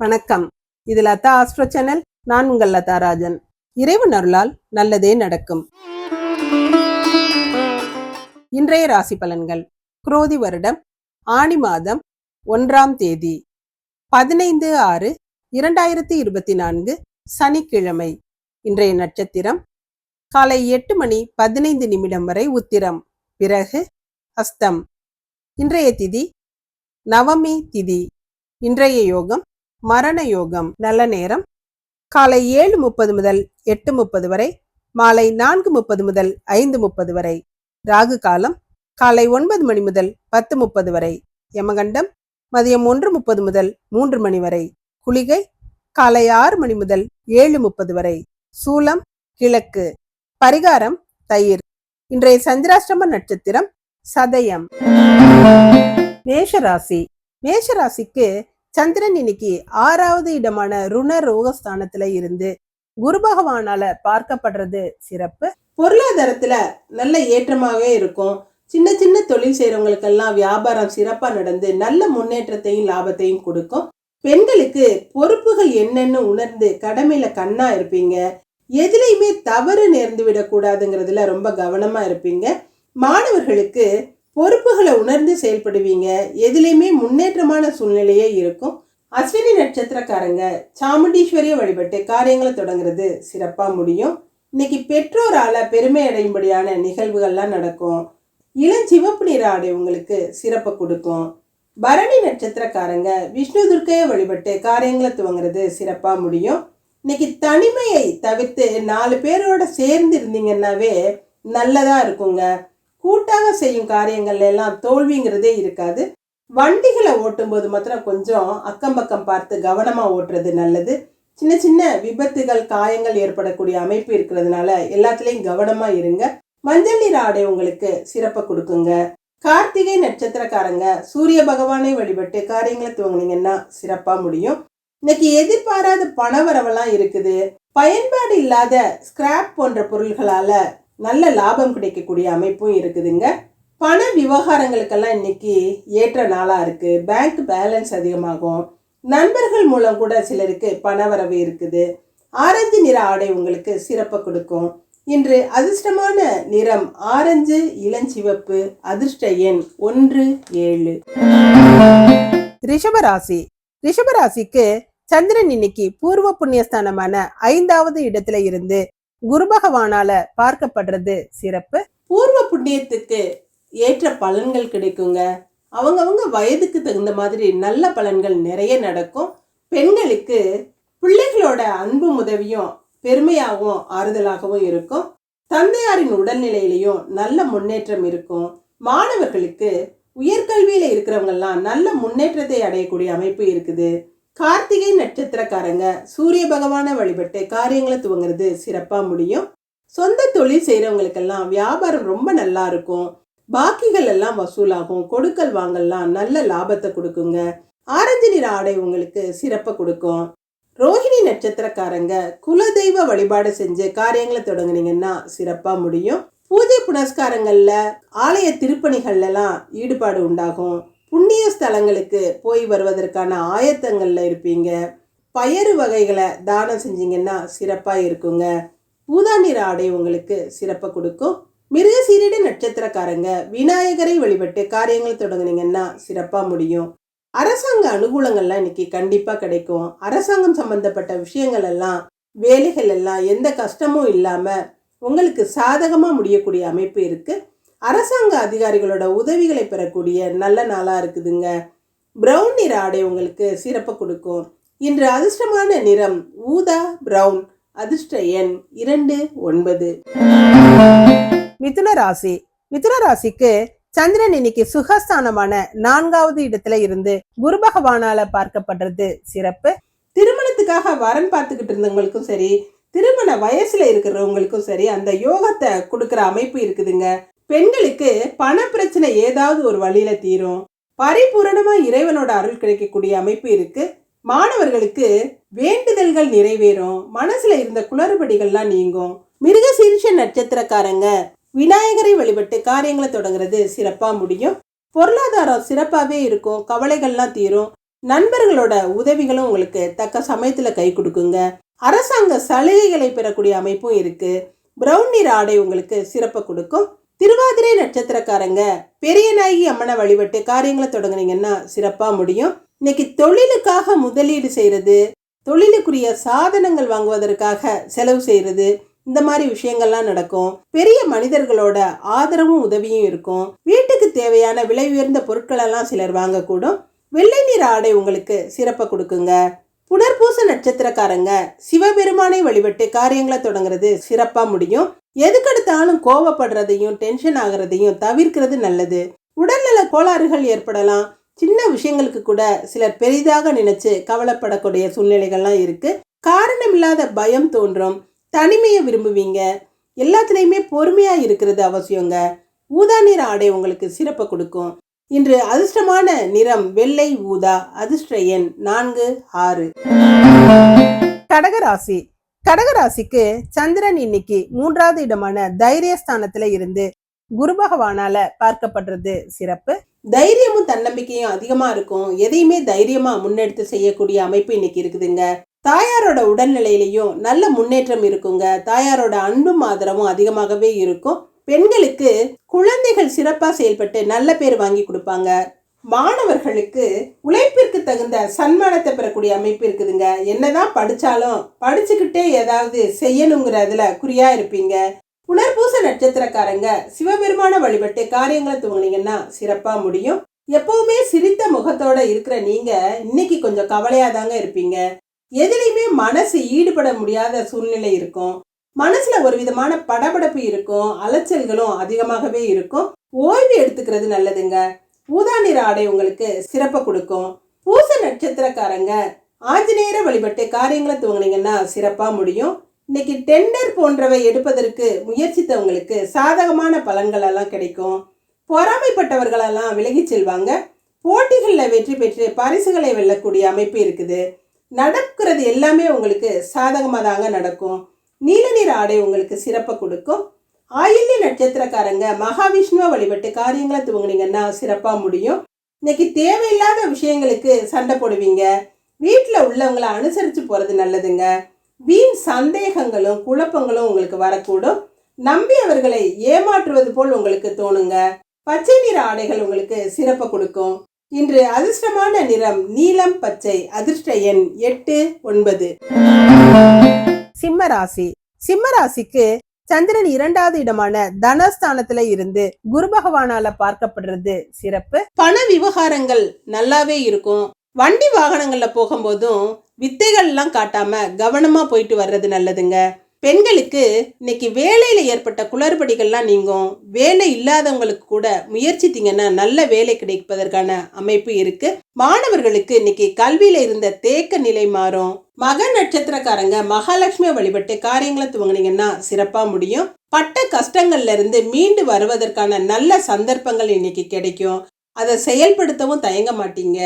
வணக்கம். இது Latha astro channel. நான் உங்கள் லதா ராஜன். இறைவன் அருளால் நல்லதே நடக்கும். இன்றைய ராசி பலன்கள். குரோதி வருடம் ஆணி மாதம் ஒன்றாம் தேதி. பதினைந்து ஆறு இரண்டாயிரத்தி இருபத்தி நான்கு சனிக்கிழமை. இன்றைய நட்சத்திரம் காலை எட்டு மணி பதினைந்து நிமிடம் வரை உத்திரம். பிறகு அஸ்தம். இன்றைய திதி நவமி திதி. இன்றைய யோகம் மரண யோகம். நல்ல நேரம். காலை ஏழு முப்பது முதல் எட்டு முப்பது வரை மாலை நான்கு முப்பது முதல் ஐந்து முப்பது வரை. ராகு காலம் காலை ஒன்பது மணி முதல் பத்து முப்பது வரை. யமகண்டம் மதியம் ஒன்று முப்பது முதல் மூன்று மணி வரை. குளிகை காலை ஆறு மணி முதல் ஏழு முப்பது வரை. சூலம் கிழக்கு. பரிகாரம் தயிர். இன்றைய சந்திராஷ்டம நட்சத்திரம் சதயம். மேஷராசி. மேஷராசிக்கு சந்திரன் இன்னைக்கு ஆறாவது இடமான ருண ரோகஸ்தானத்துல இருந்து குரு பகவானால பார்க்கப்படுறது சிறப்பு. பொருளாதாரத்துல நல்ல ஏற்றமாவே இருக்கும். சின்ன சின்ன தொழில் செய்யறவங்களுக்கெல்லாம் வியாபாரம் சிறப்பா நடந்து நல்ல முன்னேற்றத்தையும் லாபத்தையும் கொடுக்கும். பெண்களுக்கு பொறுப்புகள் என்னன்னு உணர்ந்து கடமையில கண்ணா இருப்பீங்க. எதுலையுமே தவறு நேர்ந்து விடக்கூடாதுங்கிறதுல ரொம்ப கவனமா இருப்பீங்க. மாணவர்களுக்கு பொறுப்புகளை உணர்ந்து செயல்படுவீங்க. எதுலேயுமே முன்னேற்றமான சூழ்நிலையே இருக்கும். அஸ்வினி நட்சத்திரக்காரங்க சாமுண்டீஸ்வரிய வழிபட்டு காரியங்களை தொடங்குறது சிறப்பாக முடியும். இன்னைக்கு பெற்றோரால பெருமை அடையும்படியான நிகழ்வுகள்லாம் நடக்கும். இளம் சிவப்பு நிற ஆடை உங்களுக்கு சிறப்பை கொடுக்கும். பரணி நட்சத்திரக்காரங்க விஷ்ணு துர்க்கையை வழிபட்டு காரியங்களை துவங்குறது சிறப்பாக முடியும். இன்னைக்கு தனிமையை தவிர்த்து நாலு பேரோட சேர்ந்து இருந்தீங்கன்னாவே நல்லதாக இருக்குங்க. கூட்டாக செய்யும் காரியங்கள்ல எல்லாம் தோல்விங்கிறதே இருக்காது. வண்டிகளை ஓட்டும்போது மாத்திரம் கொஞ்சம் அக்கம் பக்கம் பார்த்து கவனமாக ஓட்டுறது நல்லது. சின்ன சின்ன விபத்துகள் காயங்கள் ஏற்படக்கூடிய அமைப்பு இருக்கிறதுனால எல்லாத்துலேயும் கவனமாக இருங்க. மஞ்சள் நிற ஆடை உங்களுக்கு சிறப்பை கொடுக்குங்க. கார்த்திகை நட்சத்திரக்காரங்க சூரிய பகவானை வழிபட்டு காரியங்களை துவங்குனீங்கன்னா சிறப்பாக முடியும். இன்னைக்கு எதிர்பாராத பணவரவெல்லாம் இருக்குது. பயன்பாடு இல்லாத ஸ்கிராப் போன்ற பொருள்களால நல்ல லாபம் கிடைக்கக்கூடிய அமைப்பும் இருக்குதுங்க. பண விவகாரங்களுக்கெல்லாம் இன்னைக்கு ஏற்ற நாளாக இருக்குது பேங்க் பேலன்ஸ் அதிகமாகும். நண்பர்கள் மூலம் கூட சிலருக்கு பணவரவு இருக்குது. ஆரஞ்சு நிற ஆடை உங்களுக்கு சிறப்பை கொடுக்கும். இன்று அதிர்ஷ்டமான நிறம் ஆரஞ்சு இளஞ்சிவப்பு அதிர்ஷ்ட எண் ஒன்று ஏழு. ரிஷபராசி ரிஷபராசிக்கு சந்திரன் இன்னைக்கு பூர்வ புண்ணியஸ்தானமான ஐந்தாவது இடத்துல இருந்து குரு பகவானால பார்க்கப்படுறது சிறப்பு. பூர்வ புண்ணியத்துக்கு ஏற்ற பலன்கள் கிடைக்குங்க. அவங்கவுங்க வயதுக்கு தகுந்த மாதிரி நல்ல பலன்கள் நிறைய நடக்கும். பெண்களுக்கு பிள்ளைகளோட அன்பும் உதவியும் பெருமையாகவும் ஆறுதலாகவும் இருக்கும். தந்தையாரின் உடல்நிலையிலையும் நல்ல முன்னேற்றம் இருக்கும். மாணவர்களுக்கு உயர்கல்வியில இருக்கிறவங்கெல்லாம் நல்ல முன்னேற்றத்தை அடையக்கூடிய அமைப்பு இருக்குது. கார்த்திகை நட்சத்திரக்காரங்க சூரிய பகவானை வழிபட்டு காரியங்களை துவங்குறது சிறப்பாக முடியும். சொந்த தொழில் செய்கிறவங்களுக்கெல்லாம் வியாபாரம் ரொம்ப நல்லா இருக்கும். பாக்கிகள் எல்லாம் வசூலாகும். கொடுக்கல் வாங்கல்லாம் நல்ல லாபத்தை கொடுக்குங்க. ஆரஞ்சு நிற ஆடை உங்களுக்கு சிறப்பை கொடுக்கும். ரோஹிணி நட்சத்திரக்காரங்க குலதெய்வ வழிபாடு செஞ்சு காரியங்களை தொடங்குனீங்கன்னா சிறப்பாக முடியும். பூஜை புனஸ்காரங்களில் ஆலய திருப்பணிகள்லாம் ஈடுபாடு உண்டாகும். புண்ணிய ஸ்தலங்களுக்கு போய் வருவதற்கான ஆயத்தங்களில் இருப்பீங்க. பயறு வகைகளை தானம் செஞ்சீங்கன்னா சிறப்பாக இருக்குங்க. ஊதா நிற ஆடை உங்களுக்கு சிறப்பை கொடுக்கும். மிருகசீரிட நட்சத்திரக்காரங்க விநாயகரை வழிபட்டு காரியங்கள் தொடங்குனீங்கன்னா சிறப்பாக முடியும். அரசாங்க அனுகூலங்கள்லாம் இன்னைக்கு கண்டிப்பாக கிடைக்கும். அரசாங்கம் சம்பந்தப்பட்ட விஷயங்கள் எல்லாம் வேலைகள் எல்லாம் எந்த கஷ்டமும் இல்லாமல் உங்களுக்கு சாதகமாக முடியக்கூடிய அமைப்பு இருக்குது அரசாங்க அதிகாரிகளோட உதவிகளை பெறக்கூடிய நல்ல நாளாக இருக்குதுங்க. ப்ரௌன் நிற ஆடை உங்களுக்கு சிறப்பு கொடுக்கும். இன்று அதிர்ஷ்டமான நிறம் ஊதா ப்ரௌன் அதிர்ஷ்ட எண் இரண்டு ஒன்பது. மிதுன ராசி மிதுன ராசிக்கு சந்திரன் இன்னைக்கு சுகஸ்தானமான நான்காவது இடத்துல இருந்து குரு பகவானால பார்க்கப்படுறது சிறப்பு. திருமணத்துக்காக வரன் பார்த்துக்கிட்டு இருந்தவங்களுக்கும் சரி திருமண வயசுல இருக்கிறவங்களுக்கும் சரி அந்த யோகத்தை கொடுக்குற அமைப்பு இருக்குதுங்க. பெண்களுக்கு பண பிரச்சனை ஏதாவது ஒரு வழியில தீரும். பரிபூரணமா இறைவனோட அருள் கிடைக்கக்கூடிய அமைப்பு இருக்கு. மாணவர்களுக்கு வேண்டுதல்கள் நிறைவேறும். மனசுல இருந்த குளறுபடிகள்லாம் நீங்கும். மிருகசீரிஷ நட்சத்திரக்காரங்க விநாயகரை வழிபட்டு காரியங்களை தொடங்குறது சிறப்பா முடியும். பொருளாதாரம் சிறப்பாகவே இருக்கும். கவலைகள்லாம் தீரும். நண்பர்களோட உதவிகளும் உங்களுக்கு தக்க சமயத்தில் கை கொடுக்குங்க. அரசாங்க சலுகைகளை பெறக்கூடிய அமைப்பும் இருக்கு. பிரவுன் நிற ஆடை உங்களுக்கு சிறப்பை கொடுக்கும். திருவாதிரை நட்சத்திரக்காரங்க பெரிய நாயகி அம்மனை வழிபட்டு காரியங்களை தொடங்குனீங்கன்னா சிறப்பாக முடியும். இன்னைக்கு தொழிலுக்காக முதலீடு செய்கிறது தொழிலுக்குரிய சாதனங்கள் வாங்குவதற்காக செலவு செய்கிறது இந்த மாதிரி விஷயங்கள்லாம் நடக்கும். பெரிய மனிதர்களோட ஆதரவும் உதவியும் இருக்கும். வீட்டுக்கு தேவையான விலை உயர்ந்த பொருட்களெல்லாம் சிலர் வாங்கக்கூடும். வெள்ளை நிற ஆடை உங்களுக்கு சிறப்பை கொடுக்குங்க. புனர்பூச நட்சத்திரக்காரங்க சிவபெருமானை வழிபட்டு காரியங்களை தொடங்குறது சிறப்பாக முடியும். எதுக்கெடுத்தாலும் கோவப்படுறதையும் டென்ஷன் ஆகுறதையும் தவிர்க்கிறது நல்லது. உடல்நல கோளாறுகள் ஏற்படலாம். சின்ன விஷயங்களுக்கு கூட சிலர் பெரிதாக நினைச்சு கவலைப்படக்கூடிய சூழ்நிலைகள்லாம் இருக்கு. காரணமில்லாத பயம் தோன்றும். தனிமையை விரும்புவீங்க. எல்லாத்துலேயுமே பொறுமையாக இருக்கிறது அவசியங்க. ஊதா நிற ஆடை உங்களுக்கு சிறப்பை கொடுக்கும். இன்று அதிர்ஷ்டமான நிறம் வெள்ளை ஊதா அதிர்ஷ்ட எண் நான்கு ஆறு. கடகராசி. கடகராசிக்கு சந்திரன் இன்னைக்கு மூன்றாவது இடமான தைரியஸ்தானத்துல இருந்து குரு பகவானால பார்க்கப்படுறது சிறப்பு. தைரியமும் தன்னம்பிக்கையும் அதிகமா இருக்கும். எதையுமே தைரியமா முன்னெடுத்து செய்யக்கூடிய அமைப்பு இன்னைக்கு இருக்குதுங்க. தாயாரோட உடல்நிலையிலையும் நல்ல முன்னேற்றம் இருக்குங்க. தாயாரோட அன்பும் ஆதரவும் அதிகமாகவே இருக்கும். பெண்களுக்கு குழந்தைகள் சிறப்பா செயல்பட்டு நல்ல பேர் வாங்கி கொடுப்பாங்க. மாணவர்களுக்கு உழைப்பிற்கு தகுந்த சன்மானத்தை பெறக்கூடிய அமைப்பு இருக்குதுங்க. என்னதான் படித்தாலும் படிச்சுக்கிட்டே ஏதாவது செய்யணுங்கிறதுல குறியா இருப்பீங்க. புனர்பூச நட்சத்திரக்காரங்க சிவபெருமான வழிபட்டு காரியங்களை துவங்கினீங்கன்னா சிறப்பாக முடியும். எப்பவுமே சிரித்த முகத்தோட இருக்கிற நீங்க இன்னைக்கு கொஞ்சம் கவலையா தாங்க இருப்பீங்க. எதுலையுமே மனசு ஈடுபட முடியாத சூழ்நிலை இருக்கும். மனசுல ஒரு விதமான படபடப்பு இருக்கும். அலைச்சல்களும் அதிகமாகவே இருக்கும். ஓய்வு எடுத்துக்கிறது நல்லதுங்க. ஊதா நிற ஆடை உங்களுக்கு சிறப்பை கொடுக்கும். பூச நட்சத்திரக்காரங்க ஆஞ்சநேயரை வழிபட்டு காரியங்களை துவங்கினீங்கன்னா சிறப்பாக முடியும். இன்னைக்கு டெண்டர் போன்றவை எடுப்பதற்கு முயற்சித்தவங்களுக்கு சாதகமான பலன்கள் எல்லாம் கிடைக்கும். பொறாமைப்பட்டவர்களெல்லாம் விலகிச் செல்வாங்க. போட்டிகளில் வெற்றி பெற்று பரிசுகளை வெல்லக்கூடிய அமைப்பு இருக்குது. நடக்கிறது எல்லாமே உங்களுக்கு சாதகமாக தாங்க நடக்கும். நீல நிற ஆடை உங்களுக்கு சிறப்பை கொடுக்கும். ஆயில்ய நட்சத்திரக்காரங்க மகாவிஷ்ணுவை வழிபட்டு காரியங்களை துவங்கினீங்கன்னா சிறப்பாக முடியும். இன்னைக்கு தேவையில்லாத விஷயங்களுக்கு சண்டை போடுவீங்க. வீட்டில் உள்ளவங்களை அனுசரித்து போகிறது நல்லதுங்க. வீண் சந்தேகங்களும் குழப்பங்களும் உங்களுக்கு வரக்கூடும். நம்பியவர்களை ஏமாற்றுவது போல் உங்களுக்கு தோணுங்க. பச்சை நிற ஆடைகள் உங்களுக்கு சிறப்பை கொடுக்கும். இன்று அதிர்ஷ்டமான நிறம் நீலம் பச்சை அதிர்ஷ்ட எண் எட்டு ஒன்பது. சிம்மராசி சிம்மராசிக்கு சந்திரன் இரண்டாவது இடமான தனஸ்தானத்துல இருந்து குரு பகவானால பார்க்கப்படுறது சிறப்பு. பண விவகாரங்கள் நல்லாவே இருக்கும். வண்டி வாகனங்கள்ல போகும்போதும் வித்தைகள்லாம் காட்டாம கவனமா போயிட்டு வர்றது நல்லதுங்க. பெண்களுக்கு இன்னைக்கு வேலையில் ஏற்பட்ட குளறுபடிகள்லாம் நீங்கும். வேலை இல்லாதவங்களுக்கு கூட முயற்சித்தீங்கன்னா நல்ல வேலை கிடைப்பதற்கான அமைப்பு இருக்கு. மாணவர்களுக்கு இன்னைக்கு கல்வியில இருந்த தேக்க நிலை மாறும். மக நட்சத்திரக்காரங்க மகாலட்சுமி வழிபட்டு காரியங்களை துவங்கினீங்கன்னா சிறப்பா முடியும். பட்ட கஷ்டங்கள்ல இருந்து மீண்டு வருவதற்கான நல்ல சந்தர்ப்பங்கள் இன்னைக்கு கிடைக்கும். அதை செயல்படுத்தவும் தயங்க மாட்டீங்க.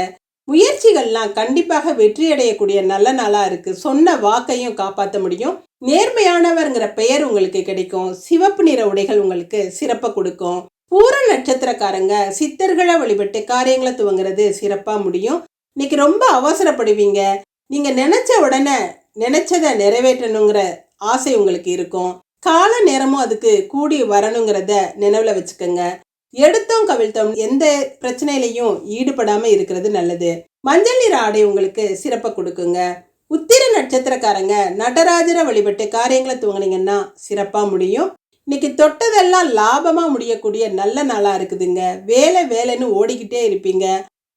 முயற்சிகள்லாம் கண்டிப்பாக வெற்றியடையக்கூடிய நல்ல நாளாக இருக்குது சொன்ன வாக்கையும் காப்பாற்ற முடியும். நேர்மையானவர்ங்கிற பெயர் உங்களுக்கு கிடைக்கும். சிவப்பு நிற உடைகள் உங்களுக்கு சிறப்பை கொடுக்கும். பூர நட்சத்திரக்காரங்க சித்தர்களை வழிபட்டு காரியங்களை துவங்குறது சிறப்பா முடியும். இன்னைக்கு ரொம்ப அவசரப்படுவீங்க. நீங்க நினைச்ச உடனே நினைச்சதை நிறைவேற்றணுங்கிற ஆசை உங்களுக்கு இருக்கும். கால நேரமும் அதுக்கு கூடி வரணுங்கிறத நினைவுல வச்சுக்கோங்க. எடுத்தோம் கவிழ்த்தோம் எந்த பிரச்சனையிலையும் ஈடுபடாம இருக்கிறது நல்லது. மஞ்சள் நிற ஆடை உங்களுக்கு சிறப்பை கொடுக்குங்க. உத்திர நட்சத்திரக்காரங்க நடராஜரை வழிபட்டு காரியங்களை துவங்குனீங்கன்னா சிறப்பாக முடியும். இன்னைக்கு தொட்டதெல்லாம் லாபமாக முடியக்கூடிய நல்ல நாளாக இருக்குதுங்க. வேலை வேலைன்னு ஓடிக்கிட்டே இருப்பீங்க.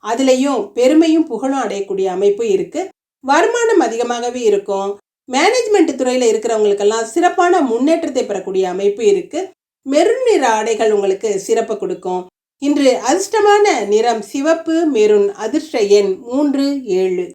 அதுலேயும் பெருமையும் புகழும் அடையக்கூடிய அமைப்பு இருக்குது வருமானம் அதிகமாகவே இருக்கும். மேனேஜ்மெண்ட் துறையில் இருக்கிறவங்களுக்கெல்லாம் சிறப்பான முன்னேற்றத்தை பெறக்கூடிய அமைப்பு இருக்குது மெருன் நிற ஆடைகள் உங்களுக்கு சிறப்பு கொடுக்கும். இன்று அதிர்ஷ்டமான நிறம் சிவப்பு மெருண் அதிர்ஷ்ட எண் மூன்று ஏழு.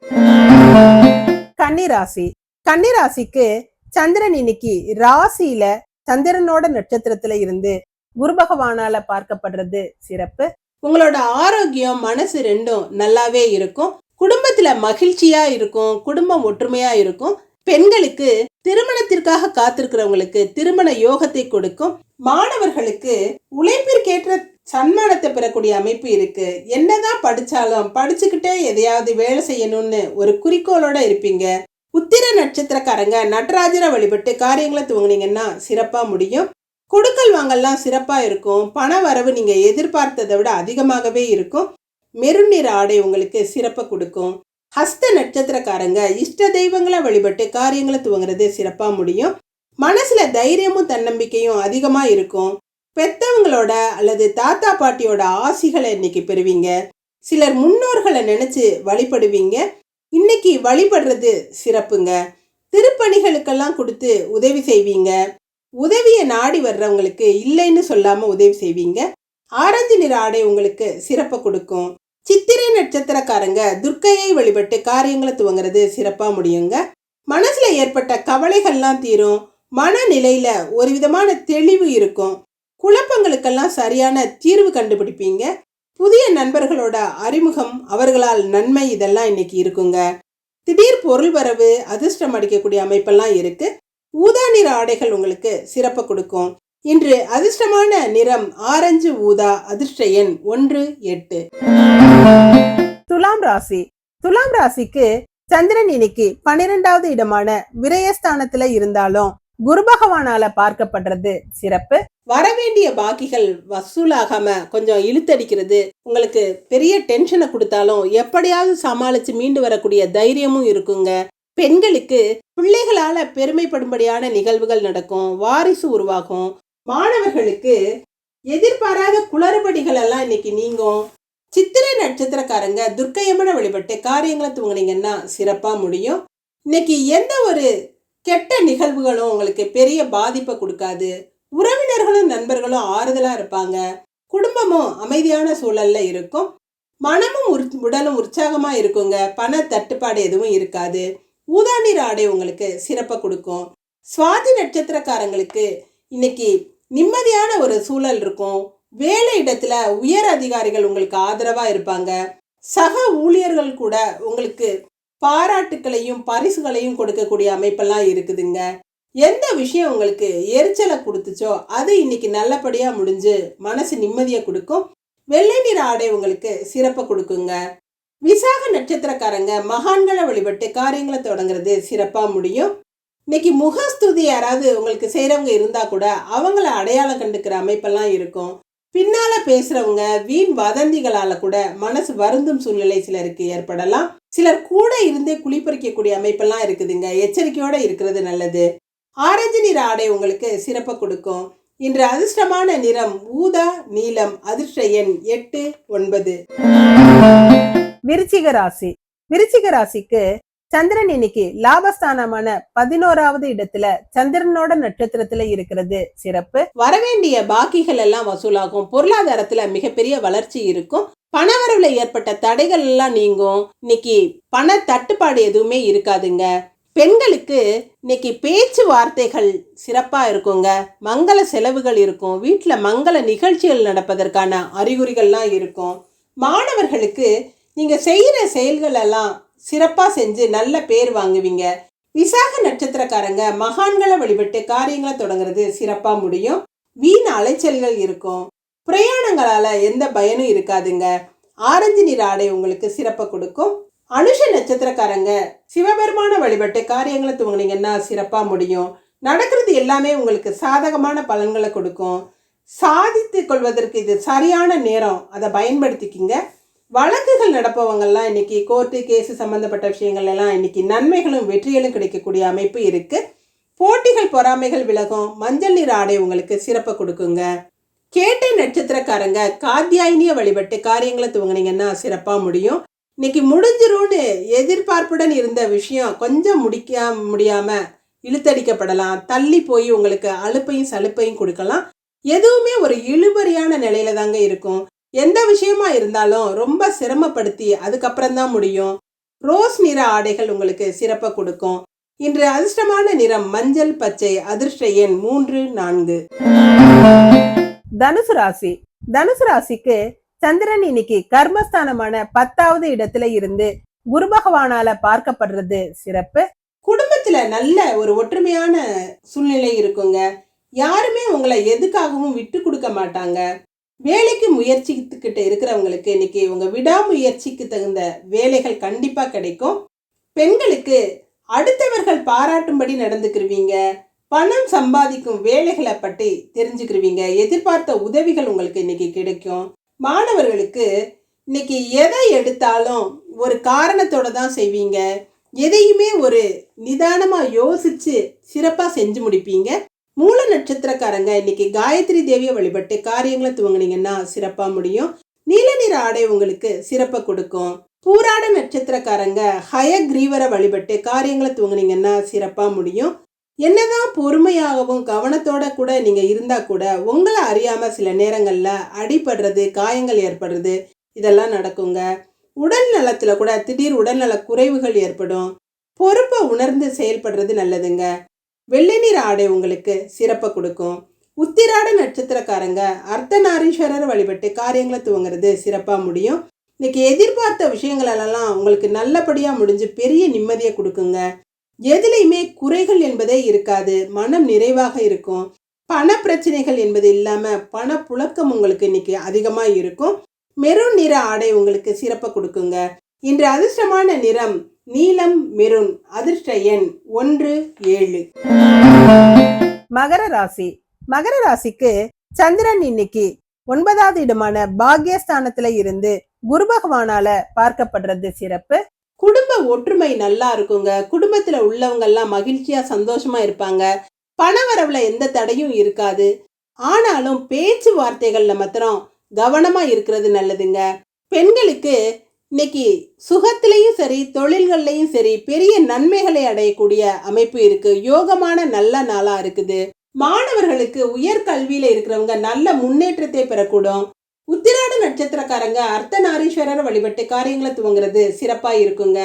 கன்னிராசி. கன்னிராசிக்கு சந்திரன் இன்னைக்கு ராசியில சந்திரனோட நட்சத்திரத்துல இருந்து குரு பகவானால பார்க்கப்படுறது சிறப்பு. உங்களோட ஆரோக்கியம் மனசு ரெண்டும் நல்லாவே இருக்கும். குடும்பத்துல மகிழ்ச்சியா இருக்கும். குடும்பம் ஒற்றுமையா இருக்கும். பெண்களுக்கு திருமணத்திற்காக காத்திருக்கிறவங்களுக்கு திருமண யோகத்தை கொடுக்கும். மாணவர்களுக்கு உழைப்பிற்கேற்ற சன்மானத்தை பெறக்கூடிய அமைப்பு இருக்கு. என்னதான் படிச்சாலும் படிச்சுக்கிட்டே எதையாவது வேலை செய்யணும்னு ஒரு குறிக்கோளோட இருப்பீங்க. உத்திர நட்சத்திரக்காரங்க நடராஜரை வழிபட்டு காரியங்களை துவங்குனீங்கன்னா சிறப்பா முடியும். கொடுக்கல் வாங்கல்லாம் சிறப்பா இருக்கும். பண வரவு நீங்க எதிர்பார்த்ததை விட அதிகமாகவே இருக்கும். மெருநிற ஆடை உங்களுக்கு சிறப்பை கொடுக்கும். ஹஸ்த நட்சத்திரக்காரங்க இஷ்ட தெய்வங்களை வழிபட்டு காரியங்களை துவங்குறது சிறப்பா முடியும். மனசுல தைரியமும் தன்னம்பிக்கையும் அதிகமா இருக்கும். பெத்தவங்களோட அல்லது தாத்தா பாட்டியோட ஆசிகளை இன்னைக்கு பெறுவீங்க. சிலர் முன்னோர்களை நினைச்சு வழிபடுவீங்க. இன்னைக்கு வழிபடுறது சிறப்புங்க. திருப்பணிகளுக்கெல்லாம் கொடுத்து உதவி செய்வீங்க. உதவியை நாடி வர்றவங்களுக்கு இல்லைன்னு சொல்லாம உதவி செய்வீங்க. ஆரஞ்சு நிற ஆடை உங்களுக்கு சிறப்பை கொடுக்கும். சித்திரை நட்சத்திரக்காரங்க துர்க்கையை வழிபட்டு காரியங்களை துவங்குறது சிறப்பாக முடியுங்க. மனசில் ஏற்பட்ட கவலைகள்லாம் தீரும். மனநிலையில் ஒரு விதமான தெளிவு இருக்கும். குழப்பங்களுக்கெல்லாம் சரியான தீர்வு கண்டுபிடிப்பீங்க. புதிய நண்பர்களோட அறிமுகம் அவர்களால் நன்மை இதெல்லாம் இன்னைக்கு இருக்குங்க. திடீர் பொருள் வரவு அதிர்ஷ்டம் அடிக்கக்கூடிய அமைப்பெல்லாம் இருக்கு. ஊதா நிற ஆடைகள் உங்களுக்கு சிறப்பு கொடுக்கும். இன்று அதிர்ஷ்டமான நிறம் ஆரஞ்சு ஊதா அதிர்ஷ்ட எண் ஒன்று எட்டு. துலாம் ராசி. துலாம் ராசிக்கு சந்திரன் இன்னைக்கு பன்னிரெண்டாவது இடமான விரயஸ்தானத்துல இருந்தாலும் குரு பகவானால பார்க்கப்படுறது சிறப்பு. வரவேண்டிய பாக்கிகள் வசூலாகாம கொஞ்சம் இழுத்தடிக்கிறது. உங்களுக்கு பெரிய டென்ஷனை கொடுத்தாலும் எப்படியாவது சமாளிச்சு மீண்டு வரக்கூடிய தைரியமும் இருக்குங்க. பெண்களுக்கு பிள்ளைகளால பெருமைப்படும்படியான நிகழ்வுகள் நடக்கும் வாரிசு உருவாகும். மாணவர்களுக்கு எதிர்பாராத குளறுபடிகள் எல்லாம் இன்னைக்கு நீங்கும். சித்திரை நட்சத்திரக்காரங்க துர்க்கையம்மனை வழிபட்டு காரியங்களை தூங்குனீங்கன்னா சிறப்பாக முடியும். இன்னைக்கு எந்த ஒரு கெட்ட நிகழ்வுகளும் உங்களுக்கு பெரிய பாதிப்பை கொடுக்காது. உறவினர்களும் நண்பர்களும் ஆறுதலாக இருப்பாங்க. குடும்பமும் அமைதியான சூழல்ல இருக்கும். மனமும் உடலும் உற்சாகமாக இருக்குங்க. பண தட்டுப்பாடு எதுவும் இருக்காது. ஊதா நிற ஆடை உங்களுக்கு சிறப்பை கொடுக்கும். சுவாதி நட்சத்திரக்காரங்களுக்கு இன்னைக்கு நிம்மதியான ஒரு சூழல் இருக்கும். வேலை இடத்துல உயர் அதிகாரிகள் உங்களுக்கு ஆதரவாக இருப்பாங்க. சக ஊழியர்கள் கூட உங்களுக்கு பாராட்டுக்களையும் பரிசுகளையும் கொடுக்கக்கூடிய அமைப்பெல்லாம் இருக்குதுங்க. எந்த விஷயம் உங்களுக்கு எரிச்சலை கொடுத்துச்சோ அது இன்னைக்கு நல்லபடியாக முடிஞ்சு மனசு நிம்மதியை கொடுக்கும். வெள்ளை நிற ஆடை உங்களுக்கு சிறப்பை கொடுக்குங்க. விசாக நட்சத்திரக்காரங்க மகான்களை வழிபட்டு காரியங்களை தொடங்குறது சிறப்பாக முடியும். இன்னைக்கு முகஸ்துதி யாராவது உங்களுக்கு செய்கிறவங்க இருந்தா கூட அவங்கள அடையாளம் கண்டுக்கிற அமைப்பெல்லாம் இருக்கும். பின்னால் பேசுகிறவங்க வீண் வதந்திகளால் கூட மனசு வருந்தும் சூழ்நிலை சிலருக்கு ஏற்படலாம். சிலர் கூட இருந்தே குளிப்பறிக்கக்கூடிய அமைப்பெல்லாம் இருக்குதுங்க. எச்சரிக்கையோடு இருக்கிறது நல்லது. ஆரஞ்சு நிற ஆடை உங்களுக்கு சிறப்பை கொடுக்கும். இன்று அதிர்ஷ்டமான நிறம் ஊதா நீலம் அதிர்ஷ்ட எண் எட்டு ஒன்பது. விருச்சிக ராசி. விருச்சிக ராசிக்கு சந்திரன் இன்னைக்கு லாபஸ்தானமான பதினோராவது இடத்துல சந்திரனோட நட்சத்திரத்துல இருக்கிறது. சிறப்பு. வரவேண்டிய பாக்கிகள் எல்லாம் வசூலாகும். பொருளாதாரத்துல மிகப்பெரிய வளர்ச்சி இருக்கும். பணவரவுல ஏற்பட்ட தடைகள் எல்லாம் நீங்கும். இன்னைக்கு பண தட்டுப்பாடு எதுவுமே இருக்காதுங்க. பெண்களுக்கு இன்னைக்கு பேச்சு வார்த்தைகள் சிறப்பா இருக்குங்க. மங்கள செலவுகள் இருக்கும். வீட்டில் மங்கள நிகழ்ச்சிகள் நடப்பதற்கான அறிகுறிகள்லாம் இருக்கும். மாணவர்களுக்கு நீங்க செய்கிற செயல்கள் சிறப்பாக செஞ்சு நல்ல பேர் வாங்குவீங்க. விசாக நட்சத்திரக்காரங்க மகான்களை வழிபட்டு காரியங்களை தொடங்குறது சிறப்பாக முடியும். வீண் அலைச்சல்கள் இருக்கும். பிரயாணங்களால் எந்த பயனும் இருக்காதுங்க. ஆரஞ்சு நிற ஆடை உங்களுக்கு சிறப்பை கொடுக்கும். அனுஷ நட்சத்திரக்காரங்க சிவபெருமான வழிபட்டு காரியங்களை துவங்கினீங்கன்னா சிறப்பாக முடியும். நடக்கிறது எல்லாமே உங்களுக்கு சாதகமான பலன்களை கொடுக்கும். சாதித்து கொள்வதற்கு இது சரியான நேரம். அதை பயன்படுத்திக்கிங்க. வழக்குகள் நடப்பவங்கள்லாம் இன்றைக்கி கோர்ட்டு கேஸு சம்மந்தப்பட்ட விஷயங்கள் எல்லாம் இன்றைக்கி நன்மைகளும் வெற்றிகளும் கிடைக்கக்கூடிய அமைப்பு இருக்குது போட்டிகள் பொறாமைகள் விலகும். மஞ்சள் நீர் ஆடை உங்களுக்கு சிறப்பை கொடுக்குங்க. கேட்டை நட்சத்திரக்காரங்க காத்தியாயினிய வழிபட்டு காரியங்களை துவங்குனீங்கன்னா சிறப்பாக முடியும். இன்னைக்கு முடிஞ்சிரும்னு எதிர்பார்ப்புடன் இருந்த விஷயம் கொஞ்சம் முடிக்க முடியாமல் இழுத்தடிக்கப்படலாம். தள்ளி போய் உங்களுக்கு அலுப்பையும் சலுப்பையும் கொடுக்கலாம். எதுவுமே ஒரு இழுபறியான நிலையில தாங்க இருக்கும். எந்த விஷயமா இருந்தாலும் ரொம்ப சிரமப்படுத்தி அதுக்கப்புறம் தான் முடியும். ரோஸ் நிற ஆடைகள் உங்களுக்கு சிறப்பை கொடுக்கும். இன்று அதிர்ஷ்டமான நிறம் மஞ்சள் பச்சை அதிர்ஷ்ட எண் மூன்று நான்கு. தனுசு ராசி. தனுசு ராசிக்கு சந்திரன் இன்னைக்கு கர்மஸ்தானமான பத்தாவது இடத்துல இருந்து குரு பகவானால பார்க்கப்படுறது சிறப்பு. குடும்பத்துல நல்ல ஒரு ஒற்றுமையான சூழ்நிலை இருக்குங்க. யாருமே உங்களை எதுக்காகவும் விட்டு கொடுக்க மாட்டாங்க. வேலைக்கு முயற்சித்துக்கிட்டு இருக்கிறவங்களுக்கு இன்னைக்கு உங்கள் விடாமுயற்சிக்கு தகுந்த வேலைகள் கண்டிப்பாக கிடைக்கும். பெண்களுக்கு அடுத்தவர்கள் பாராட்டும்படி நடந்துக்கிருவீங்க. பணம் சம்பாதிக்கும் வேலைகளை பற்றி தெரிஞ்சுக்கிருவீங்க. எதிர்பார்த்த உதவிகள் உங்களுக்கு இன்னைக்கு கிடைக்கும். மாணவர்களுக்கு இன்னைக்கு எதை எடுத்தாலும் ஒரு காரணத்தோடு தான் செய்வீங்க. எதையுமே ஒரு நிதானமாக யோசித்து சிறப்பாக செஞ்சு முடிப்பீங்க. மூல நட்சத்திரக்காரங்க இன்னைக்கு காயத்ரி தேவியை வழிபட்டு காரியங்களை துவங்குனீங்கன்னா சிறப்பா முடியும். நீல நிற ஆடை உங்களுக்கு சிறப்பை கொடுக்கும். பூராட நட்சத்திரக்காரங்க ஹயக்ரீவரை வழிபட்டு காரியங்களை துவங்குனீங்கன்னா சிறப்பா முடியும். என்னதான் பொறுமையாகவும் கவனத்தோட கூட நீங்க இருந்தா கூட உங்களை அறியாம சில நேரங்கள்ல அடிபடுறது காயங்கள் ஏற்படுறது இதெல்லாம் நடக்குங்க. உடல் நலத்துல கூட திடீர் உடல்நல குறைவுகள் ஏற்படும். பொறுப்பை உணர்ந்து செயல்படுறது நல்லதுங்க. வெள்ளை நிற ஆடை உங்களுக்கு சிறப்பை கொடுக்கும். உத்திராட நட்சத்திரக்காரங்க அர்த்தநாரீஸ்வரர் வழிபட்டு காரியங்களை துவங்குறது சிறப்பாக முடியும். இன்னைக்கு எதிர்பார்த்த விஷயங்களெல்லாம் உங்களுக்கு நல்லபடியாக முடிஞ்சு பெரிய நிம்மதியை கொடுக்குங்க. எதுலையுமே குறைகள் என்பதே இருக்காது. மனம் நிறைவாக இருக்கும். பண பிரச்சனைகள் என்பது இல்லாமல் பண புழக்கம் உங்களுக்கு இன்னைக்கு அதிகமாக இருக்கும். மெரூன் நிற ஆடை உங்களுக்கு சிறப்பை கொடுக்குங்க. இன்று அதிர்ஷ்டமான நிறம் நீலம் மெரூன் அதிர்ஷ்ட எண் ஒன்று ஏழு. மகர ராசி. மகர ராசிக்கு சந்திரன் இன்னைக்கு ஒன்பதாவது இடமான பாக்யஸ்தானத்துல இருந்து குரு பகவானால பார்க்கப்படுறது சிறப்பு. குடும்ப ஒற்றுமை நல்லா இருக்குங்க. குடும்பத்துல உள்ளவங்க எல்லாம் மகிழ்ச்சியா சந்தோஷமா இருப்பாங்க. பண வரவுல எந்த தடையும் இருக்காது. ஆனாலும் பேச்சுவார்த்தைகள்ல மாத்திரம் கவனமா இருக்கிறது நல்லதுங்க. பெண்களுக்கு இன்னைக்கு சுகத்திலையும் சரி தொழில்கள்லையும் சரி பெரிய நன்மைகளை அடையக்கூடிய அமைப்பு இருக்கு. யோகமான நல்ல நாளா இருக்குது. மாணவர்களுக்கு உயர்கல்வியில இருக்கிறவங்க நல்ல முன்னேற்றத்தை பெறக்கூடும். உத்திராட நட்சத்திரக்காரங்க அர்த்தநாரீஸ்வரர் வழிபட்டு காரியங்களை துவங்குறது சிறப்பா இருக்குங்க.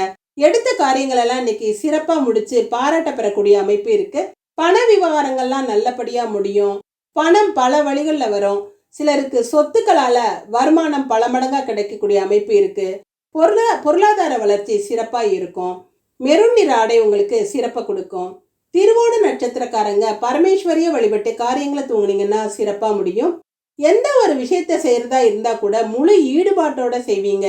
எடுத்த காரியங்கள் எல்லாம் இன்னைக்கு சிறப்பா முடிச்சு பாராட்ட பெறக்கூடிய அமைப்பு இருக்கு. பண விவகாரங்கள்லாம் நல்லபடியா முடியும். பணம் பல வழிகளில் வரும். சிலருக்கு சொத்துக்களால வருமானம் பல மடங்கா கிடைக்கக்கூடிய அமைப்பு இருக்கு. பொருளா பொருளாதார வளர்ச்சி சிறப்பாக இருக்கும். மெருன் நிற ஆடை உங்களுக்கு சிறப்பை கொடுக்கும். திருவோண நட்சத்திரக்காரங்க பரமேஸ்வரிய வழிபட்டு காரியங்களை தூங்குனீங்கன்னா சிறப்பாக முடியும். எந்த ஒரு விஷயத்த செய்கிறதா இருந்தால் கூட முழு ஈடுபாட்டோட செய்வீங்க.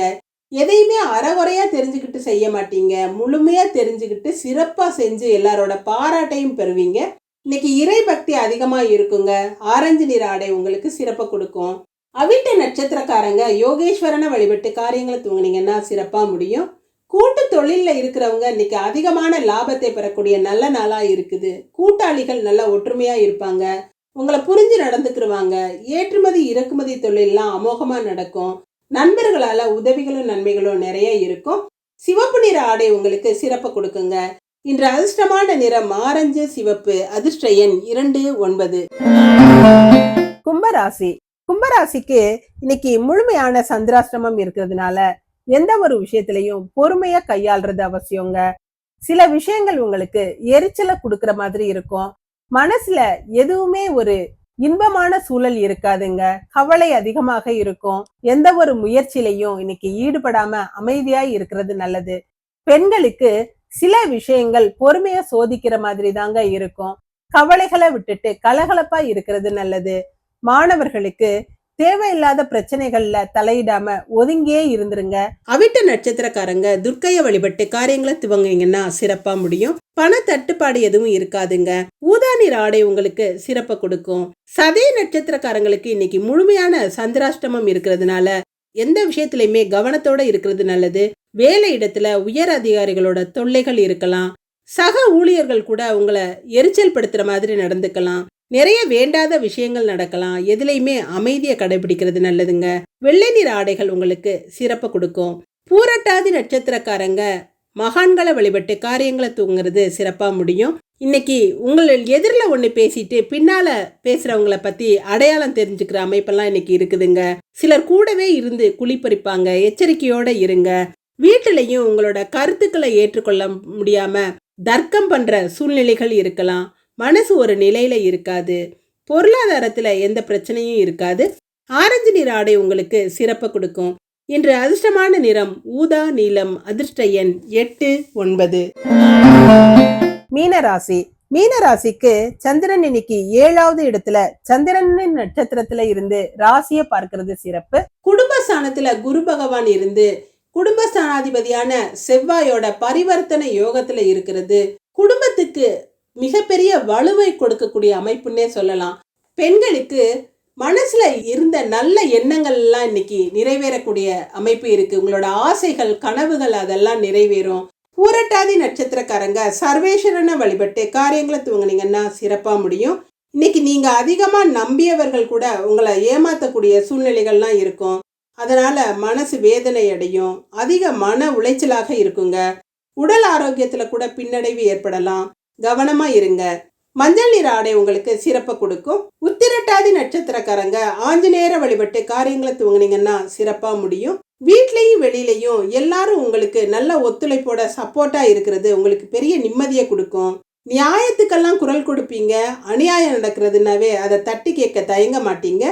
எதையுமே அறகுறையா தெரிஞ்சுக்கிட்டு செய்ய மாட்டீங்க. முழுமையாக தெரிஞ்சுக்கிட்டு சிறப்பாக செஞ்சு எல்லாரோட பாராட்டையும் பெறுவீங்க. இன்னைக்கு இறை பக்தி அதிகமாக இருக்குங்க. ஆரஞ்சு நிற ஆடை உங்களுக்கு சிறப்பை கொடுக்கும். அவிட்ட நட்சத்திரக்காரங்க யோகேஸ்வரனை வழிபட்டு காரியங்களை தூங்குனீங்கன்னா சிறப்பாக முடியும். கூட்டு தொழிலில் இருக்கிறவங்க இன்னைக்கு அதிகமான லாபத்தை பெறக்கூடிய நல்ல நாளாக இருக்குது. கூட்டாளிகள் நல்லா ஒற்றுமையாக இருப்பாங்க. உங்களை புரிஞ்சு நடந்துக்கிருவாங்க. ஏற்றுமதி இறக்குமதி தொழிலெலாம் அமோகமாக நடக்கும். நண்பர்களால் உதவிகளும் நன்மைகளும் நிறைய இருக்கும். சிவப்பு நிற ஆடை உங்களுக்கு சிறப்பு கொடுக்குங்க. இன்று அதிர்ஷ்டமான நிறம் ஆரஞ்சு சிவப்பு. அதிர்ஷ்ட எண் இரண்டு ஒன்பது. கும்பராசி. கும்பராசிக்கு இன்னைக்கு முழுமையான சந்திராசிரமம் இருக்கிறதுனால எந்த ஒரு விஷயத்திலையும் பொறுமையா கையாள்றது அவசியங்க. சில விஷயங்கள் உங்களுக்கு எரிச்சலை கொடுக்கற மாதிரி இருக்கும். மனசுல எதுவுமே ஒரு இன்பமான சூழல் இருக்காதுங்க. கவலை அதிகமாக இருக்கும். எந்த ஒரு முயற்சியிலையும் இன்னைக்கு ஈடுபடாம அமைதியா இருக்கிறது நல்லது. பெண்களுக்கு சில விஷயங்கள் பொறுமையா சோதிக்கிற மாதிரி தாங்க இருக்கும். கவலைகளை விட்டுட்டு கலகலப்பா இருக்கிறது நல்லது. மாணவர்களுக்கு தேவையில்லாத பிரச்சனைகள்ல தலையிடாம ஒதுங்கியே இருந்துருங்க. அவிட்ட நட்சத்திரக்காரங்க துர்க்கைய வழிபட்டு காரியங்களை துவங்குங்கன்னா சிறப்பா முடியும். பண தட்டுப்பாடு எதுவும் இருக்காதுங்க. ஊதா நிற ஆடை உங்களுக்கு சிறப்பை கொடுக்கும். சதய நட்சத்திரக்காரங்களுக்கு இன்னைக்கு முழுமையான சந்திராஷ்டமம் இருக்கிறதுனால எந்த விஷயத்திலையுமே கவனத்தோட இருக்கிறது நல்லது. வேலை இடத்துல உயர் அதிகாரிகளோட தொல்லைகள் இருக்கலாம். சக ஊழியர்கள் கூட உங்களை எரிச்சல் படுத்துற மாதிரி நடந்துக்கலாம். நிறைய வேண்டாத விஷயங்கள் நடக்கலாம். எதுலையுமே அமைதியை கடைபிடிக்கிறது நல்லதுங்க. வெள்ளை நிற ஆடைகள் உங்களுக்கு சிறப்பு கொடுக்கும். பூரட்டாதி நட்சத்திரக்காரங்க மகான்களை வழிபட்டு காரியங்களை தூங்குறது சிறப்பாக முடியும். இன்னைக்கு உங்கள் எதிரில் ஒன்று பேசிட்டு பின்னால பேசுறவங்கள பத்தி அடையாளம் தெரிஞ்சுக்கிற அமைப்பெல்லாம் இன்னைக்கு இருக்குதுங்க. சிலர் கூடவே இருந்து குளிப்பறிப்பாங்க. எச்சரிக்கையோட இருங்க. வீட்டிலையும் உங்களோட கருத்துக்களை ஏற்றுக்கொள்ள முடியாம தர்க்கம் பண்ற சூழ்நிலைகள் இருக்கலாம். மனசு ஒரு நிலையில் இருக்காது. பொருளாதாரத்தில் எந்த பிரச்சனையும் இருக்காது. ஆரஞ்சு நிற ஆடை உங்களுக்கு சிறப்பை கொடுக்கும். இன்று அதிர்ஷ்டமான நிறம் ஊதா நீலம் அதிர்ஷ்ட எண் எட்டு ஒன்பது. மீனராசி. மீனராசிக்கு சந்திரன் இன்னைக்கு ஏழாவது இடத்துல சந்திரனின் நட்சத்திரத்துல இருந்து ராசியை பார்க்கிறது சிறப்பு. குடும்பஸ்தானத்துல குரு பகவான் இருந்து குடும்பஸ்தானாதிபதியான செவ்வாயோட பரிவர்த்தனை யோகத்துல இருக்கிறது. குடும்பத்துக்கு மிகப்பெரிய வலுவை கொடுக்கக்கூடிய அமைப்புன்னே சொல்லலாம். பெண்களுக்கு மனசுல இருந்த நல்ல எண்ணங்கள் எல்லாம் இன்னைக்கு நிறைவேறக்கூடிய அமைப்பு இருக்கு. உங்களோட ஆசைகள் கனவுகள் அதெல்லாம் நிறைவேறும். பூரட்டாதி நட்சத்திரக்காரங்க சர்வேஸ்வரனை வழிபட்டு காரியங்களை துவங்குனீங்கன்னா சிறப்பாக முடியும். இன்னைக்கு நீங்க அதிகமா நம்பியவர்கள் கூட உங்களை ஏமாத்தக்கூடிய சூழ்நிலைகள்லாம் இருக்கும். அதனால மனசு வேதனை அடையும். அதிக மன உளைச்சலாக இருக்குங்க. உடல் ஆரோக்கியத்துல கூட பின்னடைவு ஏற்படலாம். கவனமா இருங்க. மஞ்சள் நீர் ஆடை உங்களுக்கு சிறப்பை கொடுக்கும். உத்திரட்டாதி நட்சத்திரக்காரங்க ஆஞ்சநேயர வழிபட்டு காரியங்களை துவங்குனீங்கன்னா சிறப்பா முடியும். வீட்லேயும் வெளியிலையும் எல்லாரும் உங்களுக்கு நல்ல ஒத்துழைப்போட சப்போர்ட்டா இருக்கிறது உங்களுக்கு பெரிய நிம்மதியை கொடுக்கும். நியாயத்துக்கெல்லாம் குரல் கொடுப்பீங்க. அநியாயம் நடக்கிறதுனாவே அதை தட்டி கேட்க தயங்க மாட்டீங்க.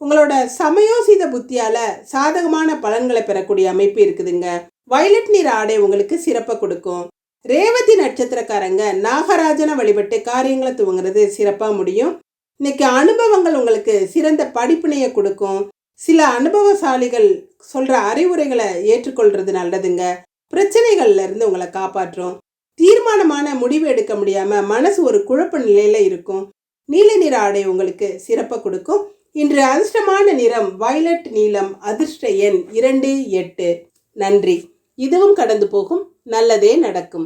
உங்களோட சமயோசித புத்தியால சாதகமான பலன்களை பெறக்கூடிய அமைப்பு இருக்குதுங்க. வயலட் நீர் ஆடை உங்களுக்கு சிறப்பை கொடுக்கும். ரேவதி நட்சத்திரக்காரங்க நாகராஜனை வழிபட்டு காரியங்களை துவங்குறது சிறப்பாக முடியும். இன்னைக்கு அனுபவங்கள் உங்களுக்கு சிறந்த படிப்பினையை கொடுக்கும். சில அனுபவசாலிகள் சொல்கிற அறிவுரைகளை ஏற்றுக்கொள்றது நல்லதுங்க. பிரச்சனைகள்ல இருந்து உங்களை காப்பாற்றும். தீர்மானமான முடிவு எடுக்க முடியாமல் மனசு ஒரு குழப்ப நிலையில் இருக்கும். நீல நிற ஆடை உங்களுக்கு சிறப்பை கொடுக்கும். இன்று அதிர்ஷ்டமான நிறம் வயலட் நீலம் அதிர்ஷ்ட எண் இரண்டு எட்டு. நன்றி. இதுவும் கடந்து போகும். நல்லதே நடக்கும்.